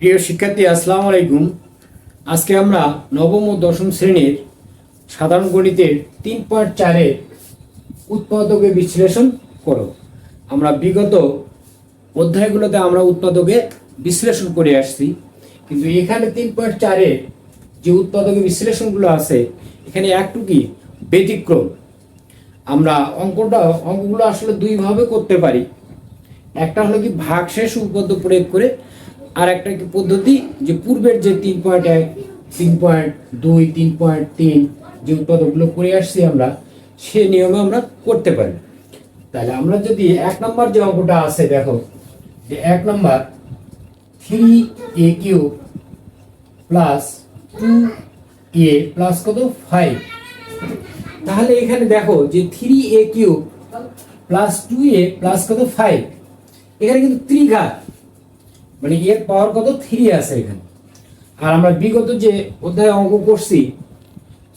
প্রিয় শিক্ষার্থী, আসসালামু আলাইকুম। আজকে আমরা নবম ও দশম শ্রেণির সাধারণ গণিতের তিন পয়েন্ট চারের উৎপাদকে বিশ্লেষণ করো। আমরা বিগত অধ্যায়গুলোতে আমরা উৎপাদকে বিশ্লেষণ করে আসছি। কিন্তু এখানে তিন পয়েন্ট চারের যে উৎপাদকে বিশ্লেষণগুলো আছে, এখানে একটু কি ব্যতিক্রম। আমরা অঙ্কটা, অঙ্কগুলো আসলে দুইভাবে করতে পারি। একটা হলো কি ভাগশেষ উপপাদ্য প্রয়োগ করে আর একটা পদ্ধতি? যে পূর্বের যে তিন পয়েন্ট এক, তিন পয়েন্ট দুই, তিন পয়েন্ট তিন যে উৎপাদকগুলো করে আসছি আমরা, সে নিয়মে আমরা করতে পারি। তাহলে আমরা যদি এক নম্বর যে অঙ্কটা আছে, দেখো, যে এক নম্বর three a cube plus two a plus কত? ফাইভ তাহলে এখানে দেখো যে three a cube plus two a plus কত? ফাইভ এখানে কিন্তু ত্রিঘাত। মানে এর পাওয়ার কত? থ্রি আছে এখানে। আর আমরা বিগত যে অধ্যায় অঙ্ক করছি,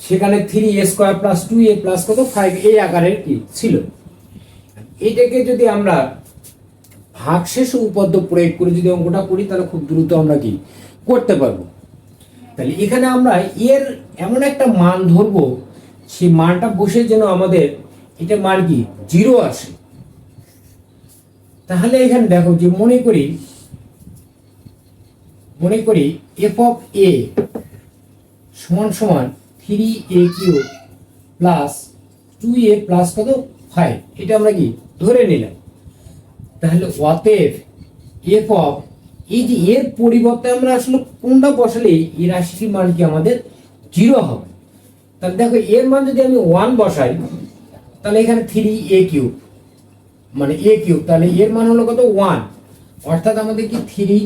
সেখানে three a square plus two a plus কত? ফাইভ এই আকারের কি? ছিল। এটাকে যদি আমরা ভাগশেষ উপপাদ্য প্রয়োগ করে যদি অঙ্কটা করি, তাহলে খুব দ্রুত আমরা কি করতে পারব। তাহলে এখানে আমরা এর এমন একটা মান ধরবো, সেই মানটা বসে যেন আমাদের এটা মান কি? জিরো আসে। তাহলে এখানে দেখো যে মনে করি মনে করি এফ অফ এ সমান সমান three a cube plus two a plus কত? ফাইভ এটা আমরা কি? ধরে নিলাম। তাহলে অতএব এফ অফ এই যে এর পরিবর্তে আমরা আসলে কোনটা বসালে এই রাশিটির মান কি আমাদের জিরো হবে? তাহলে দেখো, এর মান যদি আমি ওয়ান বসাই, তাহলে এখানে থ্রি এ কিউব মানে এ কিউব তাহলে এর মান হলো কত? ওয়ান অর্থাৎ আমাদের কি থ্রি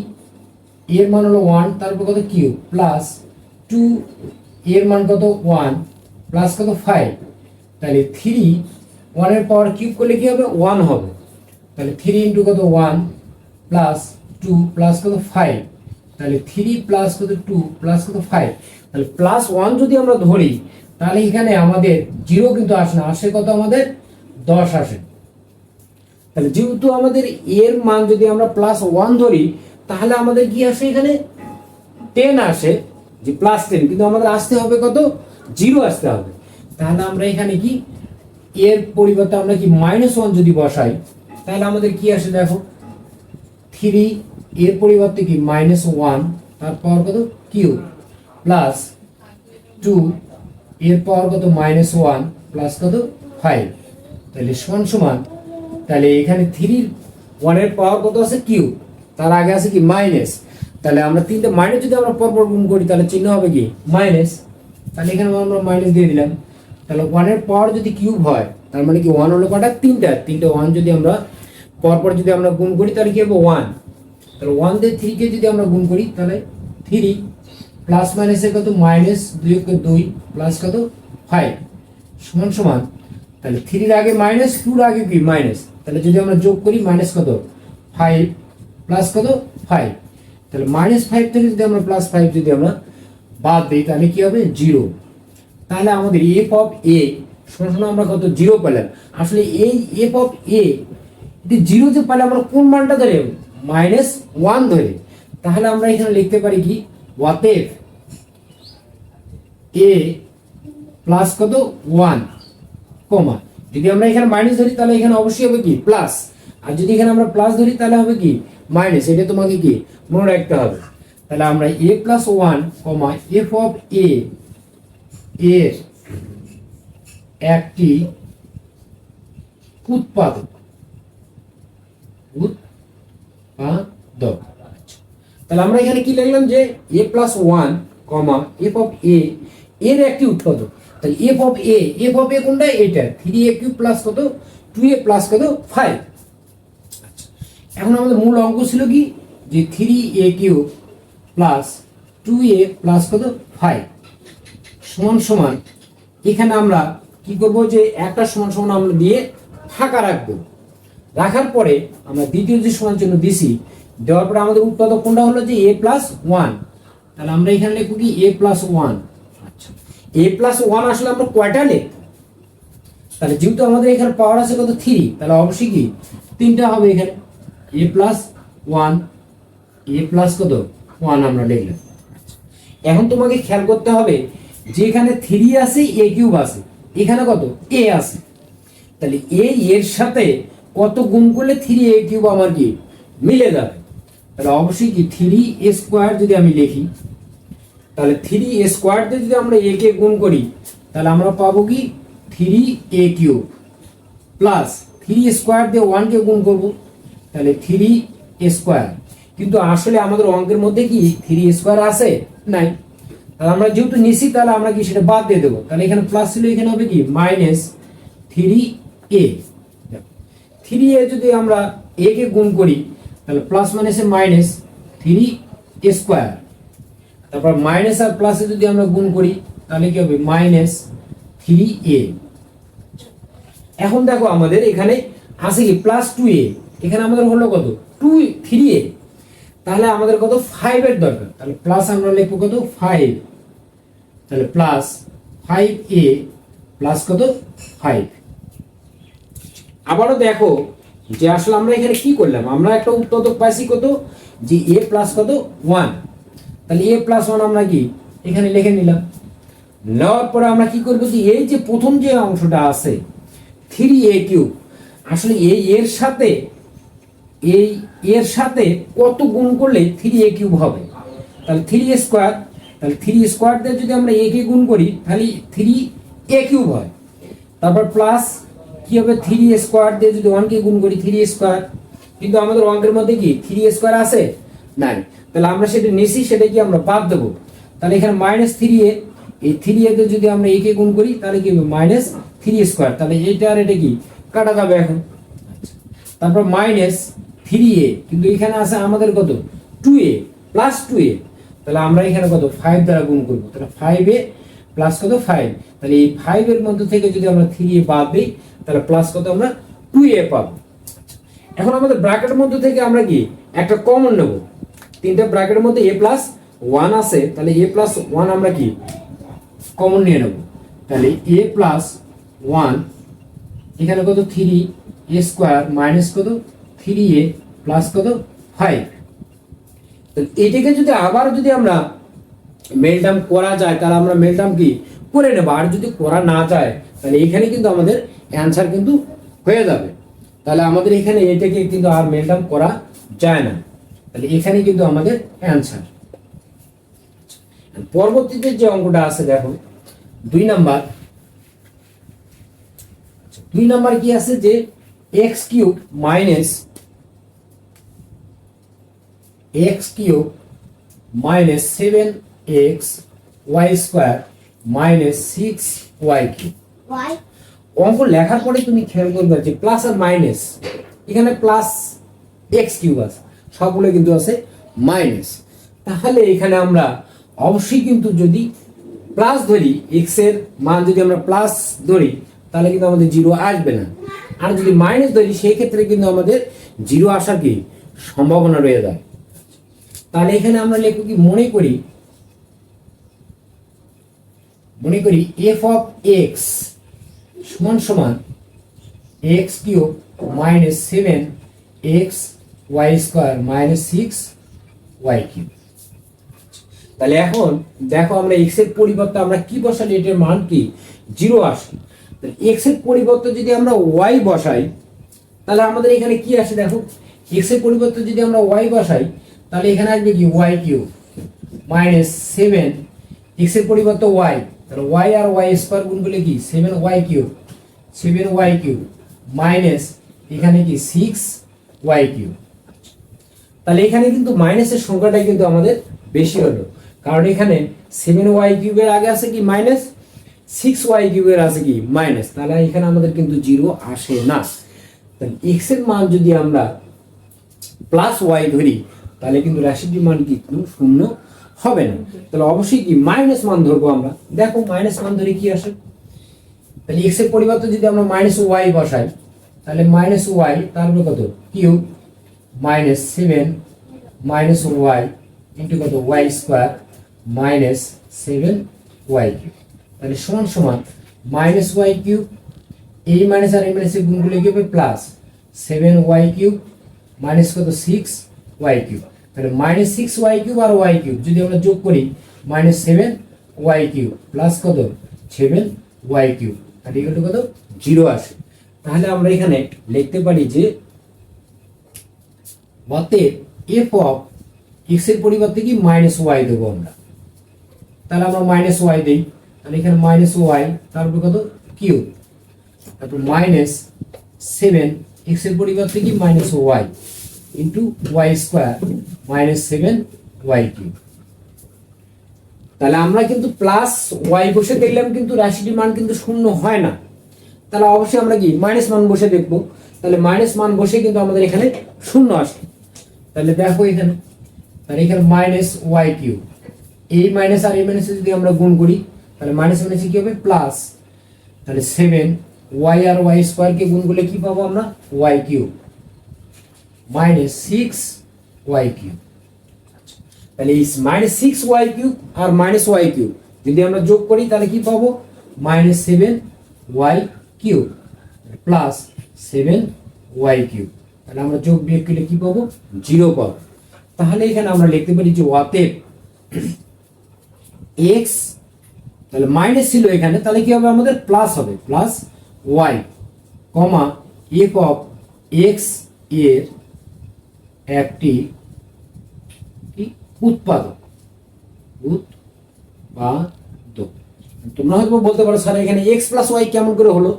এর মান হলো ওয়ান তারপর কত কিউব প্লাস টু এর মান কত? ওয়ান প্লাস কত? ফাইভ তাহলে থ্রি ওয়ানের পাওয়ার কিউব করলে কি হবে? ওয়ান হবে। তাহলে থ্রি ইন্টু কত? ওয়ান প্লাস টু প্লাস কত? ফাইভ তাহলে থ্রি প্লাস কত? টু প্লাস কত? ফাইভ তাহলে প্লাস ওয়ান যদি আমরা ধরি, তাহলে এখানে আমাদের জিরো কিন্তু আসে না। আসে কত আমাদের? দশ আসে। তাহলে যেহেতু আমাদের এর মান যদি আমরা প্লাস ওয়ান ধরি তাহলে আমাদের কি আসে এখানে? টেন আসে, যে প্লাস টেন কিন্তু আমাদের আসতে হবে কত? জিরো আসতে হবে। তাহলে আমরা এখানে কি? এর পরিবর্তে আমরা কি মাইনাস ওয়ান যদি বসাই, তাহলে আমাদের কি আসে দেখো? থ্রি এর পরিবর্তে কি? মাইনাস ওয়ান তার পাওয়ার কত? কিউ প্লাস টু এর পাওয়ার কত? মাইনাস ওয়ান প্লাস কত? ফাইভ তাহলে সমান সমান, তাহলে এখানে থ্রির ওয়ানের পাওয়ার কত আছে? কিউ তার আগে আছে কি? মাইনাস তাহলে আমরা তিনটে মাইনাস যদি আমরা পরপর গুণ করি, তাহলে চিহ্ন হবে কি? মাইনাস তাহলে এখানে আমরা মাইনাস দিয়ে দিলাম। তাহলে ওয়ানের পাওয়ার যদি কিউব হয়, তার মানে কি ওয়ান হলো কটা? তিনটা। তিনটে ওয়ান যদি আমরা পরপর যদি আমরা গুণ করি, তাহলে কি হবে? ওয়ান তাহলে ওয়ান দিয়ে থ্রিকে যদি আমরা গুণ করি, তাহলে থ্রি প্লাস মাইনাসের কত? মাইনাস দুই দুই প্লাস কত? ফাইভ সমান সমান। তাহলে থ্রির আগে মাইনাস টুর আগে কি? মাইনাস তাহলে যদি আমরা যোগ করি মাইনাস কত? ফাইভ প্লাস কত? ফাইভ তাহলে মাইনাস ফাইভ থেকে যদি আমরা প্লাস ফাইভ যদি আমরা বাদ দিই, তাহলে কি হবে? জিরো তাহলে আমাদের এফ অফ এ সমান সমান আমরা কত? জিরো পেলাম। আসলে এই এফ অফ এ এটি জিরো যে পেলে আমরা কোন মানটা ধরে? মাইনাস ওয়ান ধরে। তাহলে আমরা এখানে লিখতে পারি কি? অতএব এ প্লাস কত? ওয়ান কমা যদি আমরা এখানে মাইনাস ধরি, তাহলে এখানে অবশ্যই হবে কি? প্লাস আর যদি এখানে আমরা প্লাস ধরি, তাহলে হবে কি? মাইনাস এটা তোমাকে কি? মনে রাখতে হবে। তাহলে আমরা a plus one comma f of a এর একটি উৎপাদক। উৎপাদক। তাহলে আমরা এখানে কি লিখলাম যে a plus one comma f of a এর একটি উৎপাদক। তাহলে f of a f of a কোনটা? এটা। থ্রি এ কিউ প্লাস কত? টু এ প্লাস কত? ফাইভ এখন আমাদের মূল অঙ্ক ছিল কি? যে three a cube plus two a plus কত? ফাইভ সমান সমান, এখানে আমরা কি করব? যে একটা সমান সমান আমরা দিয়ে ফাঁকা রাখব। রাখার পরে আমরা দ্বিতীয় যে সমান চিহ্ন দিছি, দেওয়ার পরে আমাদের উৎপাদক কোনটা হলো? যে এ প্লাস ওয়ান তাহলে আমরা এখানে লিখব কি? এ প্লাস ওয়ান আচ্ছা। এ প্লাস ওয়ান আসলে আমরা কয়টা লিখব? তাহলে যেহেতু আমাদের এখানে পাওয়ার আছে কত? থ্রি তাহলে অবশ্যই কি? তিনটা হবে এখানে। A plus one a plus কত? ওয়ান আমরা লিখলাম। এখন তোমাকে খেয়াল করতে হবে যে এখানে থ্রি আছে এ কিউব আছে, এখানে কত? এ আছে। তাহলে এ এর সাথে কত গুণ করলে থ্রি এ কিউব আমার কি? মিলে যাবে। তাহলে অবশ্যই কি থ্রি এ স্কোয়ার যদি আমি লিখি, তাহলে থ্রি এ স্কোয়ার দিয়ে যদি আমরা এ কে গুণ করি, তাহলে আমরা পাবো কি? Three a cube plus three square দিয়ে ওয়ানকে গুণ করব। তাহলে থ্রি স্কোয়ার কিন্তু আসলে আমাদের অঙ্কের মধ্যে কি থ্রি স্কোয়ার আছে? নাই। তাহলে আমরা যেহেতু নিছি, তাহলে আমরা কি সেটা বাদ দিয়ে দেবো। তাহলে এখানে প্লাস ছিল, এখানে হবে কি? Minus three a three a যদি আমরা এ কে গুণ করি, তাহলে প্লাস মাইনাসে মাইনাস থ্রি স্কোয়ার তারপর মাইনাস আর প্লাসে যদি আমরা গুণ করি, তাহলে কি হবে? মাইনাস থ্রি এ এখন দেখো আমাদের এখানে আছে কি? প্লাস টু এ এখানে আমাদের হলো কত? টু থ্রি এ তাহলে আমাদের কত? ফাইভ এর দরকার। তাহলে প্লাস আমরা লিখব কত? ফাইভ তাহলে প্লাস ফাইভ এ প্লাস কত? ফাইভ আবারও দেখো যে আসলে আমরা এখানে কি করলাম? আমরা একটা উৎপাদক পাইছি কত? যে এ প্লাস কত? ওয়ান তাহলে এ প্লাস ওয়ান আমরা কি? এখানে লিখে নিলাম। নেওয়ার পরে আমরা কি করব যে এই যে প্রথম যে অংশটা আছে থ্রি এ কিউব আসলে এই এর সাথে এই এর সাথে কত গুণ করলে থ্রি এ কিউব হবে? তাহলে থ্রি স্কোয়ার তাহলে থ্রি স্কোয়ার দিয়ে যদি আমরা এ কে গুণ করি, তাহলে থ্রি এ কিউব হয়। তারপর প্লাস কি হবে? থ্রি স্কোয়ার দিয়ে যদি ওয়ানকে গুণ করি থ্রি স্কোয়ার কিন্তু আমাদের অঙ্কের মধ্যে কি থ্রি স্কোয়ার আছে? নাই। তাহলে আমরা সেটা নিছি সেটা কি আমরা বাদ দেবো। তাহলে এখানে মাইনাস থ্রি এ এই থ্রি এতে যদি আমরা একে গুণ করি, তাহলে কি হবে? মাইনাস থ্রি স্কোয়ার তাহলে এইটা আর এটা কি? কাটা যাবে এখন। তারপর মাইনাস থ্রি এ কিন্তু এখানে আছে আমাদের কত? Two a plus two a তাহলে আমরা এখানে কত? ফাইভ দ্বারা গুণ করব। তাহলে ফাইভ এ প্লাস কত? ফাইভ তাহলে এই ফাইভ এর মধ্যে থেকে যদি আমরা থ্রি এ বাদ দিই, তাহলে প্লাস কত আমরা টু এ পাবো। এখন আমাদের ব্র্যাকেটের মধ্যে থেকে আমরা কি? একটা কমন নেব। তিনটা ব্র্যাকেটের মধ্যে এ প্লাস ওয়ান আছে, তাহলে এ প্লাস ওয়ান আমরা কি? কমন নিয়ে নেব। তাহলে এ প্লাস ওয়ান এখানে কত? থ্রি এ স্কোয়ার মাইনাস কত? থ্রি এ প্লাস কত? ফাইভ এটাকে যদি আবার যদি আমরা মেলটাম করা যায়, তাহলে আমরা মেলটাম কি? করে নেব। আর যদি করা না যায়, তাহলে এখানে কিন্তু আমাদের অ্যান্সার কিন্তু হয়ে যাবে। তাহলে আমাদের এখানে এটাকে কিন্তু আর মেলটাম করা যায় না। তাহলে এখানে কিন্তু আমাদের অ্যান্সার পরবর্তীতে যে অঙ্কটা আছে, দেখো, দুই নাম্বার। দুই নাম্বার কি আছে যে x cube minus x cube minus seven x y square minus six y cube? অঙ্ক লেখার পরে তুমি খেয়াল করবে যে প্লাস আর মাইনাস এখানে প্লাস এক্স কিউব আছে সবগুলো কিন্তু আছে মাইনাস তাহলে এখানে আমরা অবশ্যই কিন্তু যদি প্লাস ধরি এক্সের মান যদি আমরা প্লাস ধরি তাহলে কিন্তু আমাদের জিরো আসবে না। আর যদি মাইনাস ধরি, সেই ক্ষেত্রে কিন্তু আমাদের জিরো আসার কি সম্ভাবনা রয়ে যায়। তাহলে এখানে আমরা লিখব কি, মনে করি মনে করি এফ অফ এক্স সমান সমান x cube minus seven x y square minus six y cube. তাহলে এখন দেখো আমরা এক্সের পরিবর্তে আমরা কি বসালে এটার মান কি? জিরো আসে এক্সের পরিবর্তে যদি আমরা ওয়াই বসাই, তাহলে আমাদের এখানে কি আসে দেখো? এক্সের পরিবর্তে যদি আমরা ওয়াই বসাই, তাহলে এখানে আসবে কি? Y cube minus seven. এক্সের পরিবর্তে ওয়াই তাহলে ওয়াই আর ওয়াই স্কোয়ার গুণ করলে কি? Seven y cube. Seven y cube minus এখানে কি? Six y cube. তাহলে এখানে কিন্তু মাইনাসের সংখ্যাটাই কিন্তু আমাদের বেশি হলো। কারণ এখানে সেভেন ওয়াই কিউবের আগে আছে কি? মাইনাস সিক্স ওয়াই কিউবের আছে কি? মাইনাস তাহলে এখানে আমাদের কিন্তু জিরো আসে না। এক্সের মান যদি আমরা প্লাস ওয়াই ধরি, তাহলে কিন্তু রাশিটির মান কি শূন্য হবে না। তাহলে অবশ্যই কি মাইনাস মান ধরবো আমরা? দেখো মাইনাস মান ধরে কি আসে? তাহলে এক্সের পরিবর্তে যদি আমরা মাইনাস ওয়াই বসাই, তাহলে মাইনাস ওয়াই তারপরে কত? Cube minus seven minus y into কত? Y square minus seven y cube তাহলে সমান সমান মাইনাস ওয়াই কিউব এই মাইনাস আর এই মাইনাসের গুণগুলো কি হবে? Plus seven y cube minus কত? সিক্স ওয়াই কিউব তাহলে মাইনাস সিক্স ওয়াই কিউব আর ওয়াই কিউব যদি আমরা যোগ করি minus seven y cube plus কত? সেভেন ওয়াই কিউব আর এগুলো কত? জিরো আসে। তাহলে আমরা এখানে লিখতে পারি যে অতএব এফ অফ এক্সের পরিবর্তে কি? মাইনাস ওয়াই দেবো আমরা। তাহলে আমরা মাইনাস ওয়াই দিই। তাহলে এখানে মাইনাস ওয়াই তারপর কত? কিউ তারপর মাইনাস সেভেন এক্সের পরিবর্তে কি? Minus y into y square minus seven y cube তাহলে আমরা কিন্তু প্লাস ওয়াই বসে দেখলাম কিন্তু রাশিটির মান কিন্তু শূন্য হয় না। তাহলে অবশ্যই আমরা কি? মাইনাস মান বসে দেখব। তাহলে মাইনাস মান বসে কিন্তু আমাদের এখানে শূন্য আসে। তাহলে দেখো এখানে। তাহলে এখানে মাইনাস ওয়াই কিউ এই মাইনাস আর এই মাইনাস যদি আমরা গুণ করি তাহলে মাইনাস মাইনাস কি হবে? প্লাস তাহলে সেভেন ওয়াই আর ওয়াই স্কোয়ারকে গুণ করলে কি পাবো আমরা? Y cube minus six y cube তাহলে এই মাইনাস সিক্স ওয়াই কিউব আর মাইনাস ওয়াই কিউব যদি আমরা যোগ করি, তাহলে কি পাবো? Minus seven y cube plus seven y cube তাহলে আমরা যোগ বিয়োগ করলে কি পাবো? জিরো পাবো। তাহলে এখানে আমরা লিখতে পারি যে অতএব এক্স তাহলে মাইনাস ছিল এখানে, তাহলে কি হবে আমাদের? প্লাস হবে। প্লাস ওয়াই কমা অফ এক্সের একটি উৎপাদক। উৎপাদক। তোমরা হয়তো বলতে পারো, স্যার, এখানে এক্স প্লাস ওয়াই কেমন করে হলো?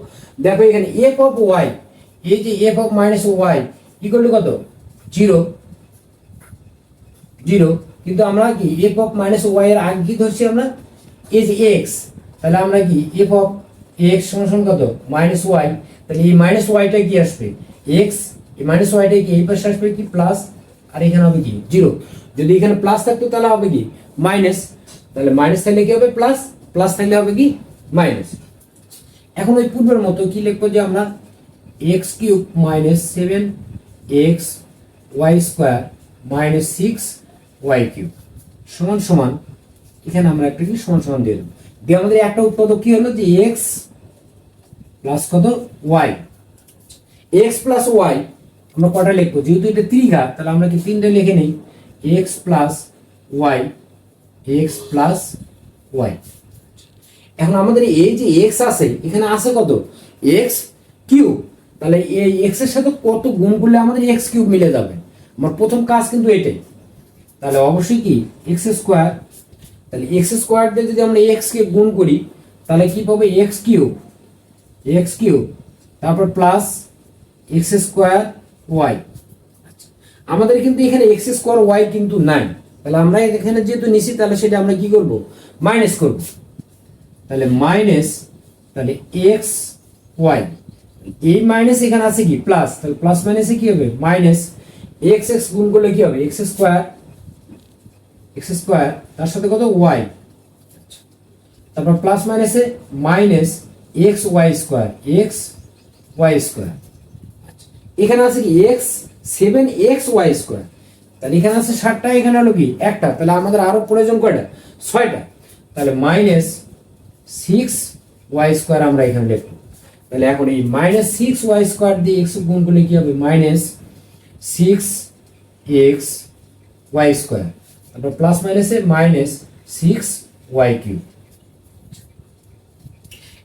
দেখো এখানে এফ অফ ওয়াই এই যে f of minus y equal to কত? জিরো জিরো কিন্তু আমরা কি এফ অফ মাইনাস ওয়াই এর আগে কি ধরছি আমরা? যে এক্স তাহলে আমরা কি? এফ অফ এক্স সমান কত? মাইনাস ওয়াই তাহলে এই মাইনাস ওয়াইটা কি আসবে? এক্স এই মাইনাস ওয়াইটা কি? এই পাশে আসবে কি? প্লাস আর এখানে হবে কি? জিরো যদি এখানে প্লাস থাকতো, তাহলে হবে কি? মাইনাস তাহলে মাইনাস থাকলে কি হবে? প্লাস প্লাস থাকলে হবে কি? মাইনাস এখন ওই পূর্বের মতো কি লিখব যে আমরা x cube minus seven x y square minus six y cube সমান সমান এখানে আমরা একটা কি সমান সমান দিয়ে দেবো। দিয়ে আমাদের একটা উৎপাদক কি হলো? যে এক্স প্লাস কত? ওয়াই এক্স প্লাস ওয়াই আমরা কটা লিখব? যেহেতু এটা ত্রিঘাত, তাহলে আমরা কি তিনটে লিখে নিই। X plus y x plus y এখন আমাদের এই যে এক্স আছে, এখানে আছে কত? এক্স কিউব তাহলে এই এক্সের সাথে কত গুণ করলে আমাদের এক্স কিউব মিলে যাবে? আমার প্রথম কাজ কিন্তু এটাই। তাহলে অবশ্যই কি? এক্স স্কোয়ার তাহলে এক্স স্কোয়ার দিয়ে যদি আমরা এক্স কে গুণ করি, তাহলে কি পাবো? এক্স কিউব এক্স কিউব তারপর প্লাস এক্স স্কোয়ার ওয়াই আমাদের কিন্তু এখানে এক্স স্কোয়ার ওয়াই কিন্তু নাই। তাহলে আমরা এখানে যেহেতু নিছি, তাহলে সেটা আমরা কি করব? মাইনাস করব। তাহলে মাইনাস তাহলে এক্স ওয়াই এই মাইনাস এখানে আছে কি? প্লাস তাহলে প্লাস মাইনাসে কি হবে? মাইনাস এক্স এক্স গুণ করলে কি হবে? এক্স স্কোয়ার এক্স স্কোয়ার, তার সাথে কত? ওয়াই। তারপর প্লাস মাইনাসে minus x y square, x y square. এখানে আছে কি? X seven x y square. তাহলে এখানে আছে ষাটটা, এখানে হলো কি? একটা। তাহলে আমাদের আরও প্রয়োজন কয়টা? ছয়টা। তাহলে মাইনাস সিক্স ওয়াই স্কোয়ার আমরা এখানে লিখব। তাহলে এখন এই মাইনাস সিক্স ওয়াই স্কোয়ার দিয়ে এক্স গুণ করলে কি হবে? Minus six x y square. তারপর প্লাস মাইনাসে মাইনাস সিক্স ওয়াই কিউব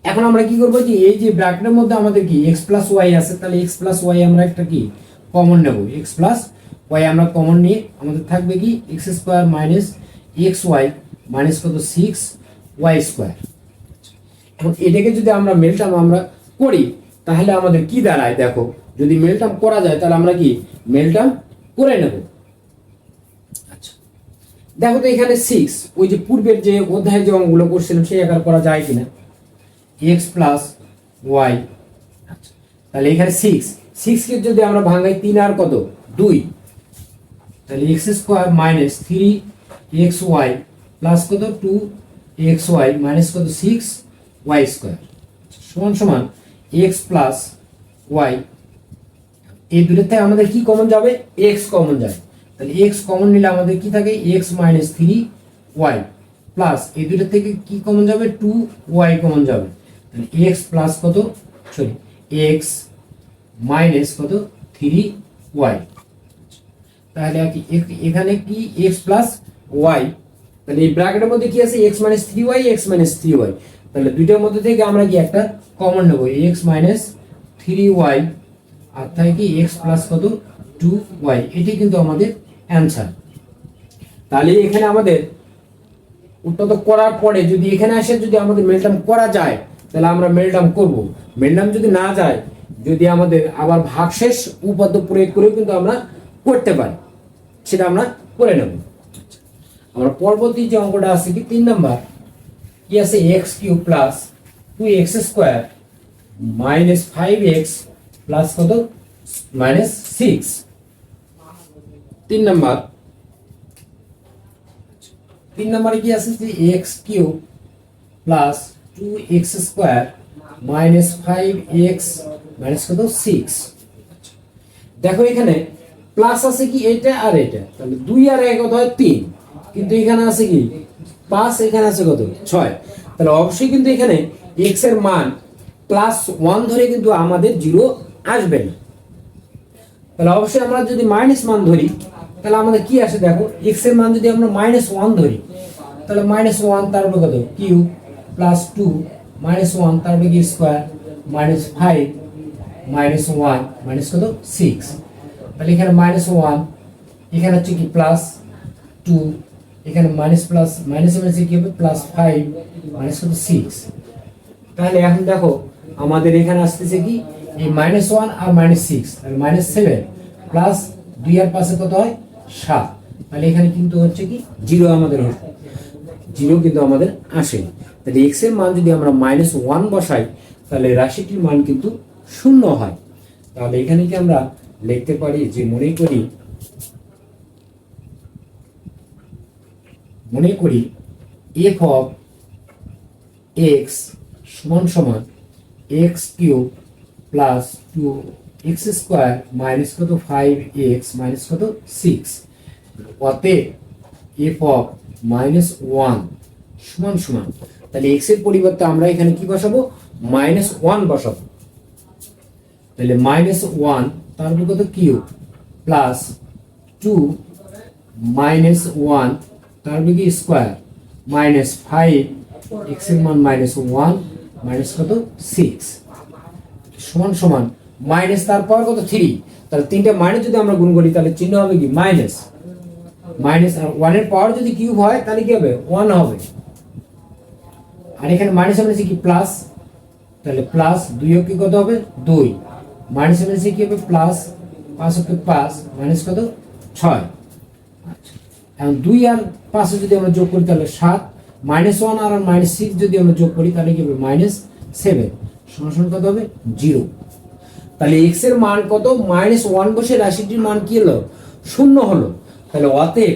এখন আমরা কি করব যে এই যে ব্র্যাকেটের মধ্যে আমাদের কি এক্স প্লাস ওয়াই আছে, তাহলে এক্স প্লাস ওয়াই আমরা একটা কি কমন নেব। এক্স প্লাস ওয়াই আমরা কমন নিয়ে আমাদের থাকবে কি x square minus x y minus কত? সিক্স ওয়াই স্কোয়ার এখন এটাকে যদি আমরা মেলটাম আমরা করি, তাহলে আমাদের কি দাঁড়ায়? দেখো, যদি মেলটাম করা যায়, তাহলে আমরা কি মেলটাম করে নেব। দেখো তো এখানে সিক্স ওই যে পূর্বের যে অধ্যায়ে যে অঙ্কগুলো করছিলাম সেই আকার করা যায় কিনা? এক্স প্লাস ওয়াই তাহলে এখানে সিক্স সিক্সকে যদি আমরা ভাঙাই, তিন আর কত? দুই। তাহলে x square minus three x y plus কত? টু এক্স ওয়াই মাইনাস কত? সিক্স ওয়াই স্কোয়ার সমান সমান এক্স প্লাস ওয়াই এই দুটোর থেকে আমাদের কি কমন যাবে? এক্স কমন যাবে। তাহলে এক্স কমন নিলে আমাদের কি থাকে? X minus three y plus এই দুটোর থেকে কি কমন যাবে? টু ওয়াই কমন যাবে। তাহলে এক্স প্লাস কত? সরি এক্স মাইনাস কত? থ্রি ওয়াই তাহলে আর কি এখ- এখানে কি এক্স প্লাস ওয়াই তাহলে এই ব্র্যাকেটের মধ্যে কি আছে? X minus three y x minus three y তাহলে দুইটার মধ্যে থেকে আমরা কি একটা কমন নেব? এক্স মাইনাস থ্রি ওয়াই আর তাই কি এক্স প্লাস কত? টু ওয়াই এটি কিন্তু আমাদের অ্যান্সার তাহলে এখানে আমাদের উত্তর করার পরে যদি এখানে আসে, যদি আমাদের মেলটাম করা যায়, তাহলে আমরা মেলটাম করব। মেলটাম যদি না যায়, যদি আমাদের আবার ভাগশেষ উপাদ্য প্রয়োগ করেও কিন্তু আমরা করতে পারি। সেটা আমরা করে নেব। আমরা পরবর্তী যে অঙ্কটা আছে কি তিন নাম্বার। কি আছে? X cube plus two x square minus five x plus কত? মাইনাস সিক্স তিন নাম্বার। তিন নম্বরে কি আছে? যে x cube plus two x square minus five x minus কত? সিক্স। দেখো এখানে প্লাস আছে কি এটা আর এটা? তাহলে দুই আর এক কত হয় তিন। কিন্তু এখানে আছে কি? পাঁচ, এখানে আছে কত? ছয়। তাহলে অবশ্যই কিন্তু এখানে এক্সের মান প্লাস ওয়ান ধরে কিন্তু আমাদের জিরো আসবে না। তাহলে অবশ্যই আমরা যদি মাইনাস মান ধরি, তাহলে আমাদের কি আসে দেখো এক্সের মান যদি আমরা মাইনাস ওয়ান ধরি, তাহলে মাইনাস ওয়ান তারপরে কত? Cube plus two minus one তারপরে কি square minus five minus one minus কত? সিক্স তাহলে এখানে মাইনাস ওয়ান এখানে হচ্ছে কি প্লাস টু এখানে মাইনাস প্লাস মাইনাস মাইনাস কি হবে? প্লাস ফাইভ মাইনাস কত? সিক্স তাহলে এখন দেখো, আমাদের এখানে আসতেছে কি? এই মাইনাস ওয়ান আর minus six minus seven plus দুই আর পাশে কত হয়? সাত। তাহলে এখানে কিন্তু হচ্ছে কি? জিরো আমাদের জিরো কিন্তু আমাদের আসে তাহলে এক্সের মান যদি আমরা মাইনাস ওয়ান বসাই, তাহলে রাশিটির মান কিন্তু শূন্য হয়। তাহলে এখানে কি আমরা লিখতে পারি যে মনে করি মনে করি এফ অফ এক্স সমান সমান x cube plus two x square minus কত ফাইভ এক্স মাইনাস কত সিক্স অতএব এফ অফ মাইনাস ওয়ান সমান সমান। তাহলে এক্সের পরিবর্তে আমরা এখানে কি বসাবো? মাইনাস ওয়ান বসাবো। তাহলে মাইনাস ওয়ান তারপর কত cube? Plus two minus one তারপরে কি স্কোয়ার মাইনাস ফাইভ এক্সের মান মাইনাস ওয়ান মাইনাস কত সিক্স সমান সমান মাইনাস তারপর কত? থ্রি তাহলে তিনটা মাইনাস যদি আমরা গুণ করি, তাহলে চিহ্ন হবে কি? মাইনাস মাইনাস ওয়ানের পাওয়ার যদি কিউব হয়, তাহলে কি হবে? ওয়ান হবে। আর এখানে মাইনাস মাইনাসে কি? প্লাস তাহলে প্লাস দুই কি কত হবে? দুই। মাইনাস মাইনাসে কি হবে? প্লাস পাঁচ হকে পাঁচ মাইনাস কত? ছয়। আচ্ছা। এখন দুই আর পাঁচে যদি আমরা যোগ করি, তাহলে সাত। মাইনাস ওয়ান আর মাইনাস সিক্স যদি আমরা যোগ করি, তাহলে কি হবে? মাইনাস সেভেন সমান কত হবে? জিরো। তাহলে এক্সের মান কত? মাইনাস ওয়ান বসে রাশিটির মান কি হলো? শূন্য হলো। তাহলে অতএব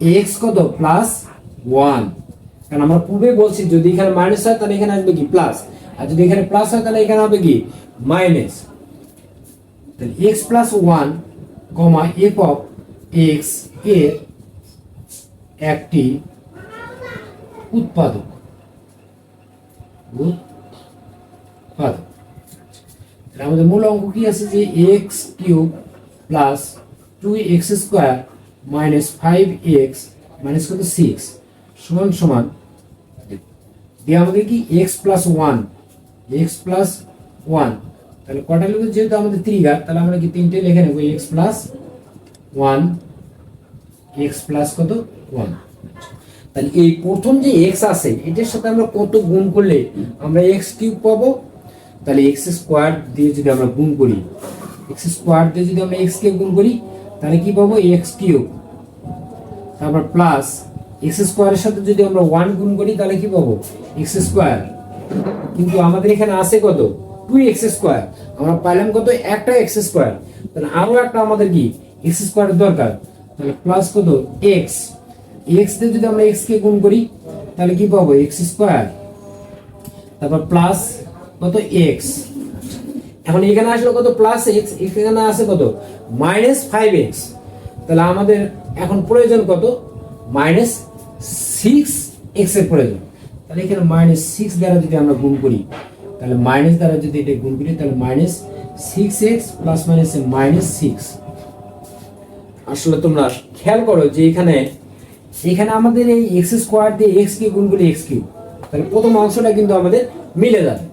এক্স কত? প্লাস ওয়ান কারণ আমরা পূর্বে বলছি, যদি এখানে মাইনাস হয়, তাহলে এখানে আসবে কি? প্লাস আর যদি এখানে প্লাস হয়, তাহলে এখানে হবে কি? মাইনাস তাহলে x plus one comma f of এক্সের একটি উৎপাদক। উৎপাদক তাহলে আমাদের মূল অঙ্ক কি আছে যে x cube plus two x square minus five x minus কত? সিক্স সমান সমান দিয়ে আমাদের কি x plus one x plus one তাহলে কটা লিখব? যেহেতু আমাদের ত্রিঘাত তাহলে আমরা কি তিনটে লিখে নেব? X plus one x plus কত? ওয়ান তাহলে এই প্রথম যে এক্স আছে, এটার সাথে আমরা কত গুণ করলে আমরা এক্স কিউব পাবো? তাহলে এক্স স্কোয়ার দিয়ে যদি আমরা গুণ করি এক্স স্কোয়ার দিয়ে যদি আমরা এক্স কে গুণ করি, তাহলে কি পাবো? X cube. তারপর প্লাস এক্স স্কোয়ারের সাথে যদি আমরা ওয়ান গুণ করি, তাহলে কি পাবো? এক্স স্কোয়ার কিন্তু আমাদের এখানে আছে কত? টু এক্স স্কোয়ার আমরা পাইলাম কত? একটা এক্স স্কোয়ার তাহলে আরও একটা আমাদের কি? এক্স স্কোয়ারের দরকার। তাহলে প্লাস কত? এক্স এক্স দিয়ে যদি আমরা এক্স কে গুণ করি, তাহলে কি পাবো? এক্স স্কোয়ার তারপর প্লাস কত এক্স এখন এখানে আসলো কত প্লাস এক্স এখানে আসে কত? মাইনাস ফাইভ এক্স তাহলে আমাদের এখন প্রয়োজন কত? মাইনাস সিক্স এক্সের প্রয়োজন। তাহলে এখানে মাইনাস সিক্স দ্বারা যদি আমরা গুণ করি, তাহলে মাইনাস দ্বারা যদি এটা গুণ করি, তাহলে minus six x plus minus minus six আসলে তোমরা খেয়াল করো যে এখানে এখানে আমাদের এই এক্স স্কোয়ার দিয়ে এক্স কে গুণ করি এক্স কিউব তাহলে প্রথম অংশটা কিন্তু আমাদের মিলে যাবে।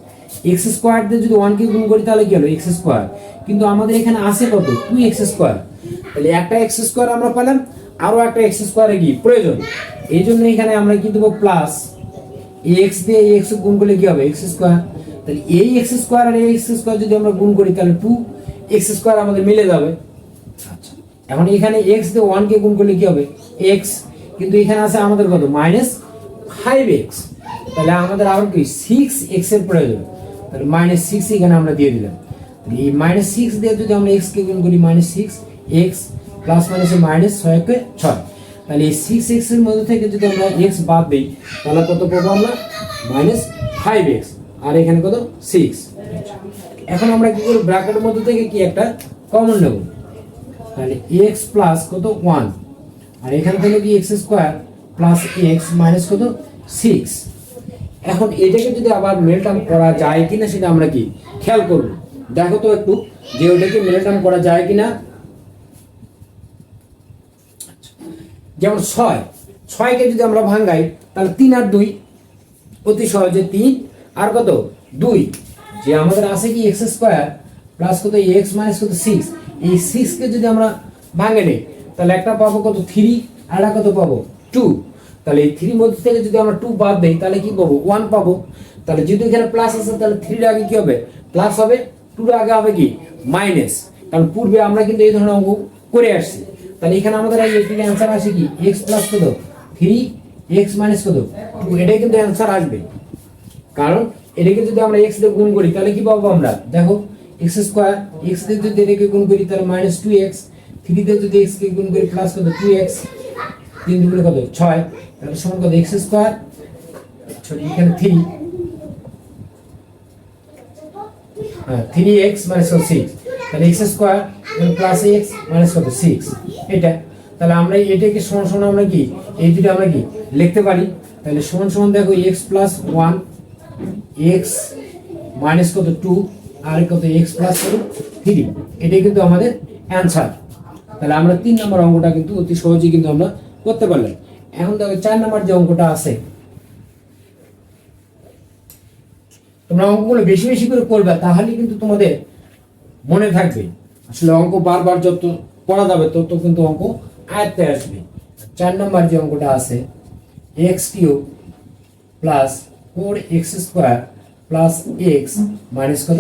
এক্স স্কোয়ার দিয়ে যদি ওয়ান কে গুণ করি তাহলে কি হলো? X square. কিন্তু আমাদের এখানে আছে কত? Two x square. তাহলে একটা এক্স স্কোয়ার আমরা পেলাম আরও একটা এক্স স্কোয়ারে কি? প্রয়োজন। এই জন্য এখানে আমরা কি দেবো? প্লাস এক্স দিয়ে এই এক্স গুণ করলে কি হবে? X square. তাহলে এই এক্স স্কোয়ার আর এই এক্স স্কোয়ার যদি আমরা গুণ করি তাহলে টু এক্স স্কোয়ার আমাদের মিলে যাবে। আচ্ছা। এখন এখানে এক্স দিয়ে ওয়ান কে গুণ করলে কি হবে? এক্স। কিন্তু এখানে আছে আমাদের কত? Minus five x. তাহলে আমাদের আবার কি? সিক্স এক্সের প্রয়োজন। তাহলে মাইনাস সিক্স এখানে আমরা দিয়ে দিলাম। এই মাইনাস সিক্স দিয়ে যদি আমরা এক্স কে গুণ করি মাইনাস সিক্স এক্স প্লাস মাইনাসে মাইনাস ছয় কে ছয়। তাহলে এই সিক্স এক্সের মধ্যে থেকে যদি আমরা এক্স বাদ দিই, তাহলে কত পাবো আমরা? মাইনাস ফাইভ এক্স আর এখানে কত? সিক্স এখন আমরা কি করব? ব্র্যাকেটের মধ্যে থেকে কি একটা কমন নেব? তাহলে এক্স প্লাস কত? ওয়ান আর এখান থেকে কি x square plus x minus কত? সিক্স এখন এটাকে যদি আবার মেলটাম করা যায় কিনা সেটা আমরা কি খেয়াল করব? দেখো তো একটু, যে ওটাকে মেলটাম করা যায় কিনা। যেমন ছয়। ছয়কে যদি আমরা ভাঙ্গাই তাহলে তিন আর দুই অতি সহজে তিন। আর কত? দুই। যে আমাদের আছে কি এক্স স্কোয়ার প্লাস কত? এক্স মাইনাস কত? সিক্স। এই সিক্সকে যদি আমরা ভাঙে নিই, তাহলে একটা পাবো কত? থ্রি। আর একটা কত পাবো? টু। তাহলে এই থ্রির মধ্যে থেকে যদি আমরা টু বাদ দেই, তাহলে কি পাবো? ওয়ান পাবো। তাহলে যদি এখানে প্লাস আছে তাহলে থ্রির আগে কি হবে? প্লাস হবে। টুর আগে হবে কি? মাইনাস কারণ পূর্বে আমরা কিন্তু এই ধরনের অঙ্ক করে আসছি। তাহলে এখানে আমাদের এই এটির অ্যান্সার আসে কি? এক্স প্লাস কত? থ্রি এক্স মাইনাস কত? এটাই কিন্তু অ্যান্সার আসবে। কারণ এটাকে যদি আমরা এক্স দিয়ে গুণ করি, তাহলে কি পাবো আমরা? দেখো এক্স স্কোয়ার এক্স দিয়ে যদি এটাকে গুণ করি, তাহলে মাইনাস টু এক্স থ্রি দিয়ে যদি এক্স কে গুণ করি প্লাস কত? টু এক্স তিন দুগুণে কত? ছয়। তাহলে সমান কত? এক্স স্কোয়ার সরি, এখানে থ্রি থ্রি এক্স মাইনাস কত সিক্স তাহলে x square plus x minus কত? সিক্স এটা। তাহলে আমরা এটাকে সমান সমান আমরা কি? এই দুটো আমরা কি? লিখতে পারি। তাহলে সমান সমান দেখো x plus one x minus কত? টু আর কত? এক্স প্লাস কত? থ্রি এটাই কিন্তু আমাদের অ্যান্সার তাহলে আমরা তিন নম্বর অঙ্কটা কিন্তু অতি সহজেই কিন্তু আমরা করতে পারলাম এখন দেখো চার নম্বর যে অঙ্কটা আছে, তোমরা অঙ্কগুলো বেশি বেশি করে করবে তাহলে কিন্তু তোমাদের মনে থাকবে। আসলে অঙ্ক বারবার যত পড়া যাবে, তত কিন্তু অঙ্ক আয়ত্তে আসবে। চার নম্বর যে অঙ্কটা আছে x cube plus four x square plus x minus কত?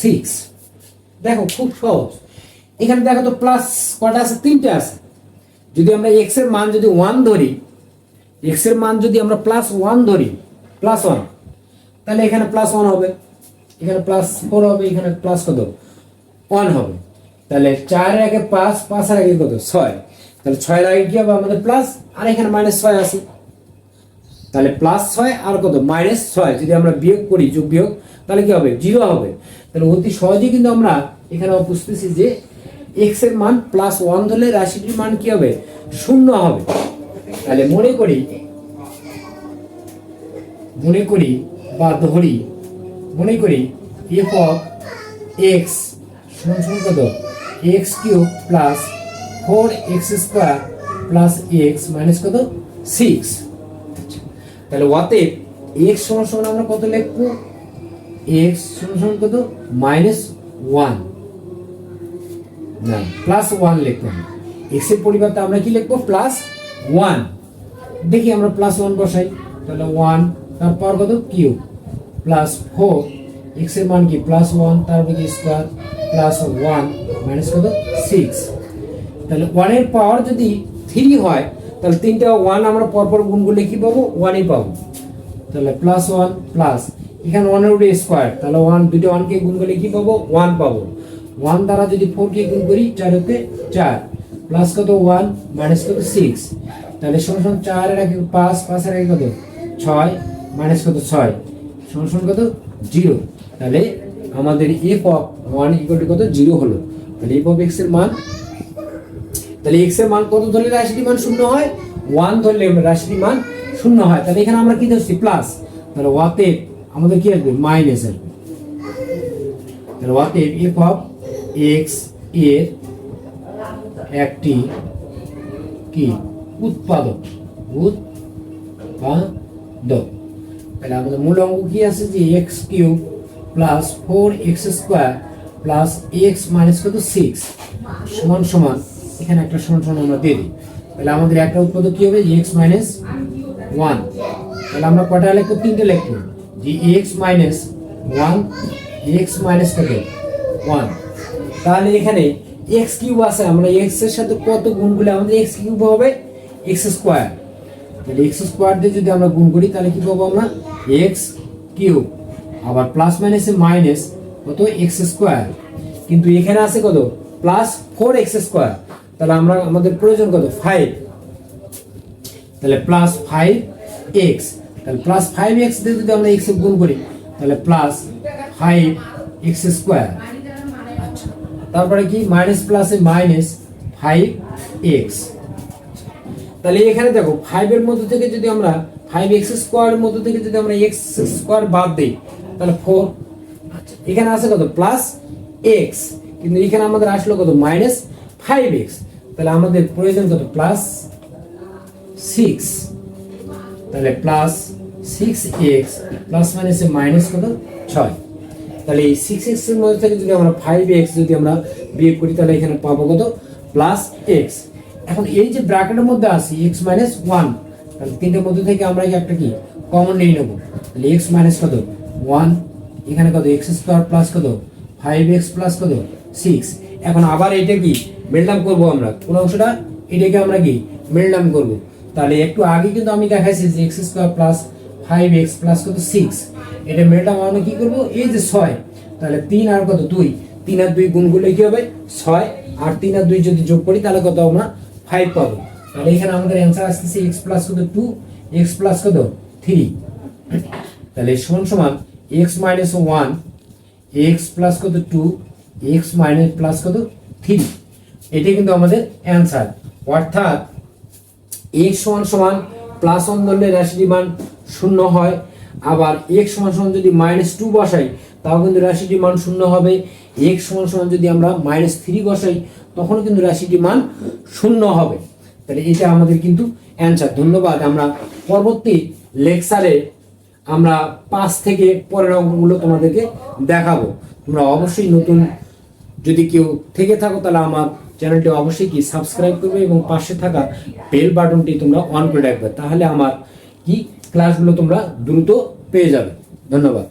সিক্স দেখো, খুব সহজ। এখানে দেখো তো প্লাস কটা আছে? তিনটে আছে। যদি আমরা এক্সের মান যদি ওয়ান ধরি এক্সের মান যদি আমরা প্লাস ওয়ান ধরি প্লাস ওয়ান তাহলে এখানে প্লাস ওয়ান হবে, এখানে প্লাস ফোর হবে, এখানে প্লাস কত? ওয়ান হবে। তাহলে চারের আগে পাঁচ পাঁচের আগে কত? ছয়। তাহলে ছয়ের আগে কি হবে? আমাদের প্লাস আর এখানে মাইনাস ছয় আছে। তাহলে প্লাস ছয় আর কত? মাইনাস ছয়। যদি আমরা বিয়োগ করি, যোগ বিয়োগ, তাহলে কি হবে? জিরো হবে। তাহলে অতি সহজেই কিন্তু আমরা এখানে বুঝতেছি যে এক্সের মান প্লাস ওয়ান ধরলে রাশিটির মান কি হবে? শূন্য হবে। তাহলে মনে করি মনে করি বা ধরি, মনে করি এফ অফ এক্স সমান সমান কত? X cube plus four x square plus x minus কত? সিক্স তাহলে অতএব এক্স সমান সমান আমরা কত লিখব? এক্স সমান সমান কত? মাইনাস ওয়ান প্লাস ওয়ান লিখতে হবে। এক্সের পরিবর্তে আমরা কি লিখব? প্লাস ওয়ান দেখি আমরা প্লাস ওয়ান বসাই, তাহলে ওয়ান তারপর কত? কিউ প্লাস ফোর এক্সের মান কি? প্লাস ওয়ান তারপর কি স্কোয়ার প্লাস ওয়ান মাইনাস কত? সিক্স তাহলে ওয়ানের পাওয়ার যদি থ্রি হয়, তাহলে তিনটা ওয়ান আমরা পরপর গুণ করলে কি পাবো ওয়ানই পাবো। তাহলে প্লাস ওয়ান প্লাস এখানে ওয়ানের উপরে স্কোয়ার তাহলে ওয়ান দুটো ওয়ানকে গুণ করলে কি পাবো ওয়ান পাবো। ওয়ান দ্বারা যদি ফোরকে গুণ করি, চার হতে চার। প্লাস কত? ওয়ান মাইনাস কত? সিক্স তাহলে সমান সমান চারের আগে পাঁচ পাঁচের আগে কত? ছয় মাইনাস কত? ছয়। সমান সমান কত? জিরো তাহলে আমাদের এফ অফ ওয়ান ইকুয়াল কত? জিরো হলো। তাহলে এফ অফ এক্সের মান, তাহলে এক্সের মান কত ধরলে রাশিটির মান শূন্য হয়? ওয়ান ধরলে রাশিটির মান শূন্য হয়। তাহলে এখানে আমরা কি ধরছি? প্লাস তাহলে ওয়াতে আমাদের কি আসবে? মাইনাস আসবে। তাহলে ওয়াতে এফ অফ এক্সের একটি কি? উৎপাদক। উৎপাদক। তাহলে আমাদের মূল অঙ্ক কি আছে যে x cube plus four x square plus x minus কত? সিক্স। সমান সমান। এখানে একটা সমান সমান আমরা দিয়ে দিই। তাহলে আমাদের একটা উৎপাদক কি হবে? X minus one. তাহলে আমরা কটা লিখব? তিনটে লিখব। যে x minus one x minus কত? ওয়ান। তাহলে এখানে এক্স কিউব আছে, আমরা এক্সের সাথে কত গুণ করলে আমাদের এক্স কিউব হবে? এক্স স্কোয়ার তাহলে এক্স স্কোয়ার দিয়ে যদি আমরা গুণ করি, তাহলে কি পাবো আমরা? X cube. আবার প্লাস মাইনাসে মাইনাস কত? এক্স স্কোয়ার কিন্তু এখানে আছে কত? প্লাস ফোর এক্স স্কোয়ার তাহলে আমরা, আমাদের প্রয়োজন কত? ফাইভ তাহলে প্লাস ফাইভ এক্স তাহলে প্লাস ফাইভ এক্স দিয়ে যদি আমরা এক্স গুণ করি, তাহলে প্লাস ফাইভ এক্স স্কোয়ার তারপরে কি? মাইনাস প্লাসে মাইনাস ফাইভ এক্স তাহলে এখানে দেখো ফাইভের মধ্যে থেকে যদি আমরা ফাইভ এক্স স্কোয়ারের মধ্যে থেকে যদি আমরা এক্স স্কোয়ার বাদ দিই, তাহলে ফোর এখানে আছে কত? প্লাস এক্স কিন্তু এখানে আমাদের আসলো কত? মাইনাস ফাইভ এক্স তাহলে আমাদের প্রয়োজন কত? প্লাস সিক্স তাহলে প্লাস সিক্স এক্স প্লাস মাইনাসে মাইনাস কত? ছয়। তাহলে এই সিক্স এক্সের মধ্যে থেকে যদি আমরা ফাইভ এক্স যদি আমরা বিয়োগ করি, তাহলে এখানে পাবো কত? প্লাস এক্স এখন এই যে ব্র্যাকেটের মধ্যে আসি এক্স মাইনাস ওয়ান তাহলে তিনটের মধ্যে থেকে আমরা একটা কি? কমন নিয়ে নেব। তাহলে এক্স মাইনাস কত? ওয়ান এখানে কত? এক্স স্কোয়ার প্লাস কত? ফাইভ এক্স প্লাস কত? সিক্স এখন আবার এটা কি? মেলডাম করব আমরা। কোন অংশটা? এটাকে আমরা কি? মেলডাম করব। তাহলে একটু আগে কিন্তু আমি দেখাইছি যে x square plus five x plus কত? সিক্স এটা মেলডাম আমরা কি করব? এই যে ছয়, তাহলে তিন আর কত? দুই। তিন আর দুই গুণ করলে কি হবে? ছয়। আর তিন আর দুই যদি যোগ করি, তাহলে কত আমরা ফাইভ পাবো। তাহলে এখানে আমাদের অ্যান্সার আসতেছে এক্স প্লাস কত? টু এক্স প্লাস কত? থ্রি তাহলে সমান সমান x minus one x plus কত? টু এক্স মাইনাস প্লাস কত? থ্রি এটা কিন্তু আমাদের অ্যান্সার অর্থাৎ এক্স সমান সমান প্লাস ওয়ান ধরলে রাশিটির মান শূন্য হয়। আবার এক্স সমান সমান যদি মাইনাস টু বসাই, তাও কিন্তু রাশিটির মান শূন্য হবে। এক্স সমান সমান যদি আমরা মাইনাস থ্রি বসাই, তখনও কিন্তু রাশিটির মান শূন্য হবে। তাহলে এটা আমাদের কিন্তু অ্যান্সার ধন্যবাদ। আমরা পরবর্তী লেকচারে আমরা পাঁচ থেকে পরের অঙ্কগুলো তোমাদেরকে দেখাবো। তোমরা অবশ্যই নতুন যদি কেউ থেকে থাকো, তাহলে আমার চ্যানেলটি অবশ্যই কি সাবস্ক্রাইব করবে এবং পাশে থাকা বেল বাটনটি তোমরা অন করে রাখবে। তাহলে আমার কি ক্লাসগুলো তোমরা দ্রুত পেয়ে যাবে ধন্যবাদ